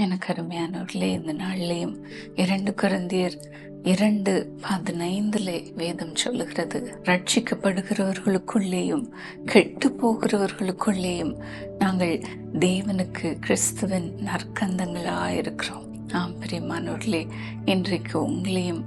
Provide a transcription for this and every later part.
எனக்கு அருமையானவர்களே இந்த நாள்லேயும் இரண்டு குழந்தையர் இரண்டு பதினைந்திலே வேதம் சொல்லுகிறது. ரட்சிக்கப்படுகிறவர்களுக்குள்ளேயும் கெட்டு போகிறவர்களுக்குள்ளேயும் நாங்கள் தேவனுக்கு கிறிஸ்துவின் நற்கந்தங்களாயிருக்கிறோம். ஆம் பிரியமானவர்களே இன்றைக்கு உங்களையும்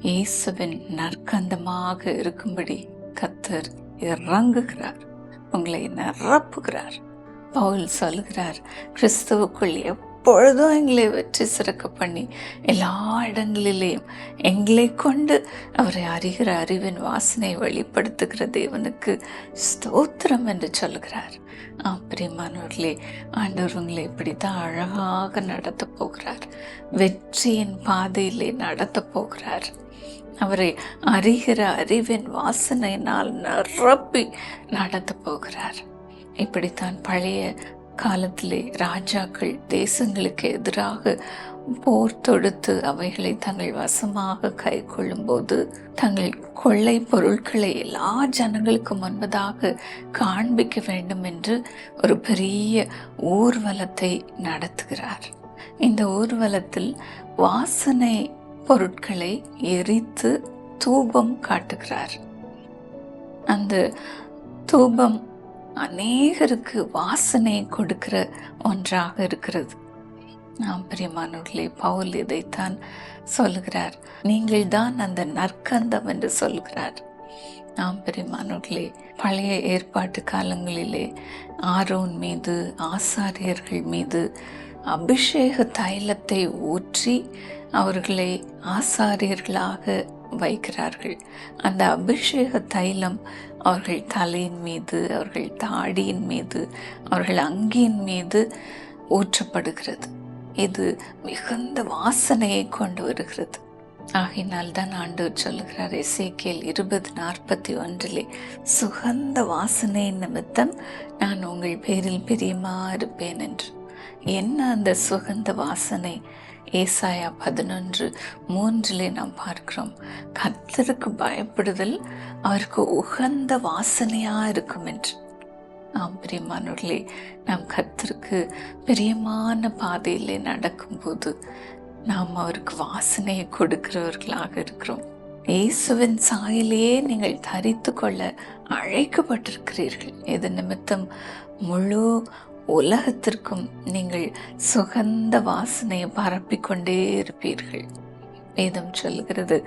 இயேசுவின் நற்கந்தமாக இருக்கும்படி கத்தர் இறங்குகிறார். உங்களை நிரப்புகிறார். பவுல் சொல்லுகிறார் கிறிஸ்துவுக்குள் எப்பொழுதும் எங்களை வெற்றி சிறக்க பண்ணி எல்லா இடங்களிலேயும் எங்களை கொண்டு அவரை அறிகிற அறிவின் வாசனை வெளிப்படுத்துகிற தேவனுக்கு ஸ்தோத்திரம் என்று சொல்லுகிறார். ஆம் பிரியமானவர்களே ஆண்டவர் உங்களை இப்படித்தான் அழகாக நடத்த போகிறார். வெற்றியின் பாதையிலே நடத்த போகிறார். அவரை அறிகிற அறிவின் வாசனையினால் நிரப்பி நடத்த போகிறார். இப்படித்தான் பழைய காலத்திலே ராஜாக்கள் தேசங்களுக்கு எதிராக போர் தொடுத்து அவைகளை தங்கள் வசமாக கை கொள்ளும்போது தங்கள் கொள்ளை பொருட்களை எல்லா ஜனங்களுக்கு முன்பதாக காண்பிக்க வேண்டும் என்று ஒரு பெரிய ஊர்வலத்தை நடத்துகிறார். இந்த ஊர்வலத்தில் வாசனை பொருட்களை எரித்து தூபம் காட்டுகிறார். அந்த தூபம் அநேகருக்கு வாசனை கொடுக்கிற ஒன்றாக இருக்கிறது. நாம் பிரியமானவர்களே பவுல் இதைத்தான் சொல்லுகிறார். நீங்கள் தான் அந்த நற்கந்தம் என்று சொல்கிறார் நாம் பிரியமானவர்களே பழைய ஏற்பாட்டு காலங்களிலே ஆரோன் மீது ஆசாரியர்கள் மீது அபிஷேக தைலத்தை ஊற்றி அவர்களை ஆசாரியர்களாக வைக்கிறார்கள். அந்த அபிஷேக தைலம் அவர்கள் தலையின் மீது அவர்கள் தாடியின் மீது அவர்கள் அங்கியின் மீது ஊற்றப்படுகிறது. இது மிகுந்த வாசனையை கொண்டு வருகிறது. ஆகினால் தான் ஆண்டவர் சொல்லுகிறார் இசைக்கேல் இருபது நாற்பத்தி ஒன்றிலே சுகந்த வாசனை நிமித்தம் நான் உங்கள் பேரில் பிரியமா இருப்பேன் என்று. என்ன அந்த சுகந்த வாசனை? ஏசாயா பதினொன்று மூன்றிலே நாம் பார்க்கிறோம். கத்தருக்கு பயப்படுதல் அவருக்கு உகந்த வாசனையா இருக்கும் என்று. ஆம் பிரியமானவர்களே நாம் கத்தருக்கு பிரியமான பாதையிலே நடக்கும்போது நாம் அவருக்கு வாசனையை கொடுக்கிறவர்களாக இருக்கிறோம். இயேசுவின் சாயிலேயே நீங்கள் தரித்து கொள்ள அழைக்கப்பட்டிருக்கிறீர்கள். இது நிமித்தம் முழு உலகத்திற்கும் நீங்கள் சுகந்த வாசனையை பரப்பிக்கொண்டே இருப்பீர்கள். வேதம் சொல்கிறது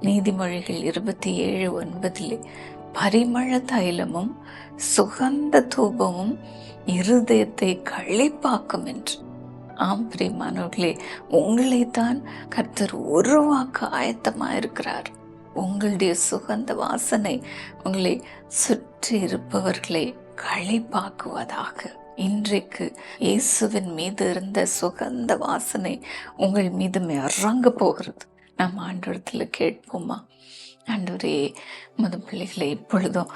நீதிமொழிகள் இருபத்தி ஏழு ஒன்பதிலே பரிமள தைலமும் சுகந்த தூபமும் இருதயத்தை களிப்பாக்கும் என்று. ஆம் பிரியமானவர்களே உங்களைத்தான் கர்த்தர் உருவாக்க ஆயத்தமாக இருக்கிறார் உங்களுடைய சுகந்த வாசனை உங்களை சுற்றி இருப்பவர்களை களிப்பாக்குவதாக இன்றைக்கு இயேசுவின் மீது இருந்த சுகந்த வாசனை உங்கள் மீது இறங்க போகிறது. நம்ம ஆண்டவரத்தில் கேட்போமா? ஆண்டவரே முத பிள்ளைகளை இப்பொழுதும்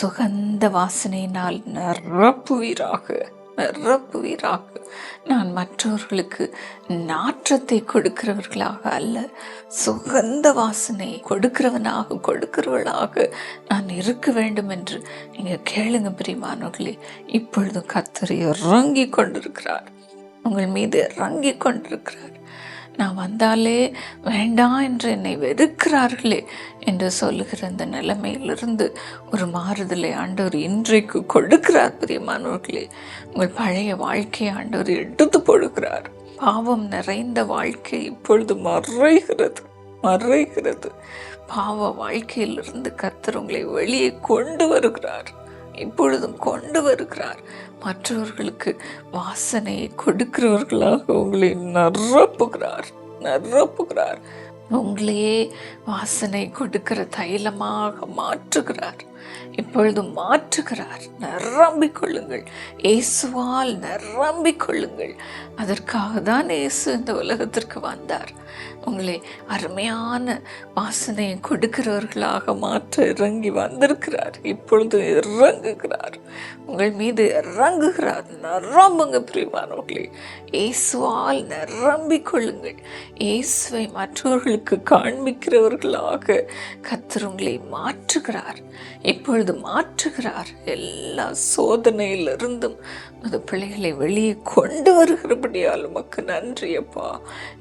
சுகந்த வாசனையினால் நிரப்புவீராக. நிரப்புவீராக நான் மற்றவர்களுக்கு நாற்றத்தை கொடுக்கிறவர்களாக அல்ல சுகந்த வாசனை கொடுக்கிறவனாக கொடுக்கிறவளாக நான் இருக்க வேண்டும் என்று நீங்கள் கேளுங்க பிரியமானவர்களே. இப்பொழுது கத்தர் இறங்கி கொண்டிருக்கிறார். உங்கள் மீது இறங்கி கொண்டிருக்கிறார். நான் வந்தாலே வேண்டாம் என்று என்னை வெறுக்கிறார்களே என்று சொல்லுகிற அந்த நிலைமையிலிருந்து ஒரு மாறுதலை ஆண்டவர் இன்றைக்கு கொடுக்கிறார் பிரியமானவர்களே. உங்கள் பழைய வாழ்க்கையை ஆண்டவர் எடுத்து போடுகிறார். பாவம் நிறைந்த வாழ்க்கை இப்பொழுது மறைகிறது மறைகிறது. பாவ வாழ்க்கையிலிருந்து கத்தர் உங்களை வெளியே கொண்டு வருகிறார். இப்பொழுதும் கொண்டு வருகிறார். மற்றவர்களுக்கு வாசனையை கொடுக்கிறவர்களாக உங்களை நிரப்புகிறார் நிரப்புகிறார். உங்களையே வாசனை கொடுக்கிற தைலமாக மாற்றுகிறார். இப்பொழுது மாற்றுகிறார். நிரம்பிக் கொள்ளுங்கள் இயேசுவால் நிரம்பிக் கொள்ளுங்கள் அதற்காக தான் இயேசு இந்த உலகத்திற்கு வந்தார். உங்களை அருமையான வாசனையை கொடுக்கிறவர்களாக மாற்ற இறங்கி வந்திருக்கிறார். இப்பொழுது இறங்குகிறார். உங்கள் மீது இறங்குகிறார். நிரம்புங்க பிரிவானவர்களே இயேசுவால் நிரம்பிக் கொள்ளுங்கள் இயேசுவை மற்றவர்களுக்கு காண்பிக்கிறவர்களாக கத்தர் உங்களை மாற்றுகிறார். இப்பொழுது மாற்றுகிறார். எல்லா சோதனையிலிருந்தும் அது பிள்ளைகளை வெளியே கொண்டு வருகிறபடியால் உமக்கு நன்றியப்பா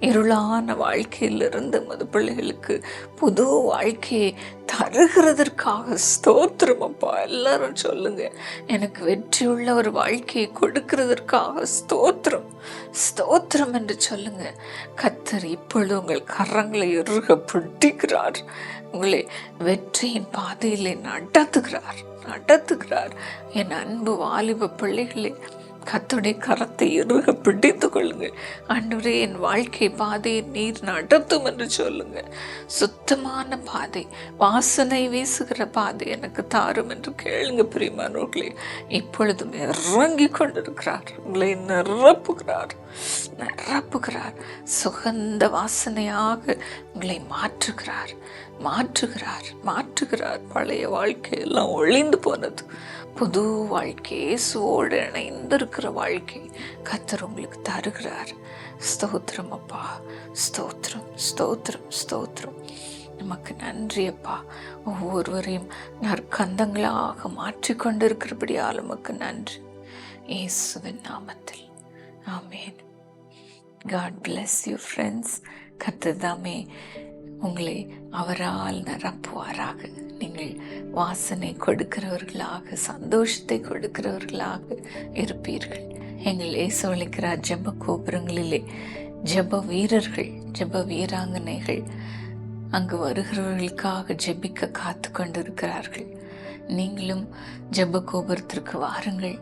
இருளான வாழ்க்கையிலிருந்து மது பிள்ளைகளுக்கு புது வாழ்க்கையை தருகிறதற்காக ஸ்தோத்திரம் அப்பா. எல்லாரும் சொல்லுங்க. எனக்கு வெற்றியுள்ள ஒரு வாழ்க்கையை கொடுக்கிறதற்காக ஸ்தோத்திரம். ஸ்தோத்திரம் என்று சொல்லுங்க. கத்தர் இப்பொழுது உங்கள் கரங்களை இறுக பிடிக்கிறார். உங்களை வெற்றியின் பாதையிலே நடத்துகிறார். நடத்துகிறார். என் அன்பு வாலிப பிள்ளைகளே கத்துடைய கரத்தை இறுக பிடித்து கொள்ளுங்கள். ஆண்டவரே என் வாழ்க்கை பாதையை நீர் நடத்தும் என்று சொல்லுங்க சுத்தமான பாதை வாசனை வீசுகிற பாதை எனக்கு தாரும் என்று கேளுங்க பிரியமானவர்களே இப்பொழுதும் இறங்கி கொண்டிருக்கிறார். உங்களை நிரப்புகிறார். நிரப்புகிறார். சுகந்த வாசனையாக உங்களை மாற்றுகிறார். மாற்றுகிறார். மாற்றுகிறார். பழைய வாழ்க்கையெல்லாம் ஒளிந்து போனது. புது வாழ்க்கை இயேசுவோடு இணைந்திருக்கிற வாழ்க்கை கத்தர் உங்களுக்கு தருகிறார். ஸ்தோத்திரம் அப்பா ஸ்தோத்திரம் ஸ்தோத்திரம் ஸ்தோத்திரம். நமக்கு நன்றி அப்பா. ஒவ்வொருவரையும் நற்கந்தங்களாக மாற்றிக்கொண்டிருக்கிறபடியால் உமக்கு நன்றி. இயேசுவின் நாமத்தில். ஆமேன். காட் பிளஸ் யூ ஃப்ரெண்ட்ஸ் கத்ததாமே உங்களை அவரால் நிரப்புவாராக. நீங்கள் வாசனை கொடுக்கிறவர்களாக சந்தோஷத்தை கொடுக்கிறவர்களாக இருப்பீர்கள். எங்கள் ஏசவழிக்கிறார் ஜெப கோபுரங்களிலே. ஜெப வீரர்கள் ஜெப வீராங்கனைகள் அங்கு வருகிறவர்களுக்காக ஜெபிக்க காத்து கொண்டிருக்கிறார்கள். நீங்களும் ஜெப கோபுரத்திற்கு வாருங்கள்.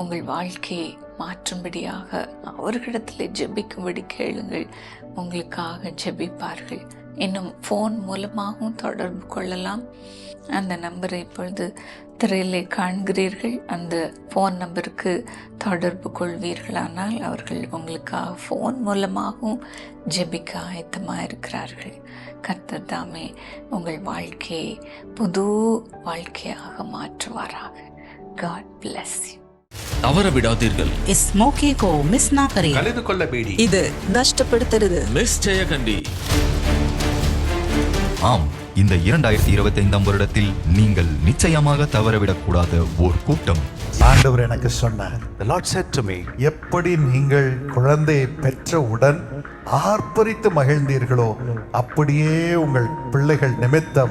உங்கள் வாழ்க்கையை மாற்றும்படியாக அவர்களிடத்தில் ஜெபிக்கும்படி கேளுங்கள். உங்களுக்காக ஜெபிப்பார்கள். இன்னும் ஃபோன் மூலமாகவும் தொடர்பு கொள்ளலாம். அந்த நம்பரை இப்பொழுது திரையிலே காண்கிறீர்கள். அந்த ஃபோன் நம்பருக்கு தொடர்பு கொள்வீர்களானால் அவர்கள் உங்களுக்காக ஃபோன் மூலமாகவும் ஜெபிக்க ஆயத்தமாக இருக்கிறார்கள். கர்த்தர் தாமே உங்கள் வாழ்க்கையை புது வாழ்க்கையாக மாற்றுவாராக. காட் பிளஸ் யூ தவற விடாதீர்கள். இஸ் மோகே கோ மிஸ் நா கரே கலந்து கொள்ள பேடி இது நஷ்டப்படுத்துறது மிஸ் ஜெயகண்டி. ஆம் இந்த இரண்டாயிரத்தி இருபத்தி ஐந்தாம் வருடத்தில் நீங்கள் நிச்சயமாக தவறவிடக்கூடாத ஓர் கூட்டம். ஆண்டவர் எனக்கு சொன்னார் The Lord said to me, எப்படி நீங்கள் குழந்தையை பெற்றவுடன் ஆர்ப்பரித்து மகிழ்ந்தீர்களோ அப்படியே உங்கள் பிள்ளைகள் நிமித்தம்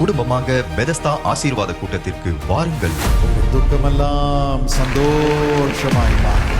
குடும்பமாக பெதஸ்தா ஆசீர்வாத கூட்டத்திற்கு வாருங்கள். துக்கமெல்லாம் சந்தோஷமாய் மாறும்.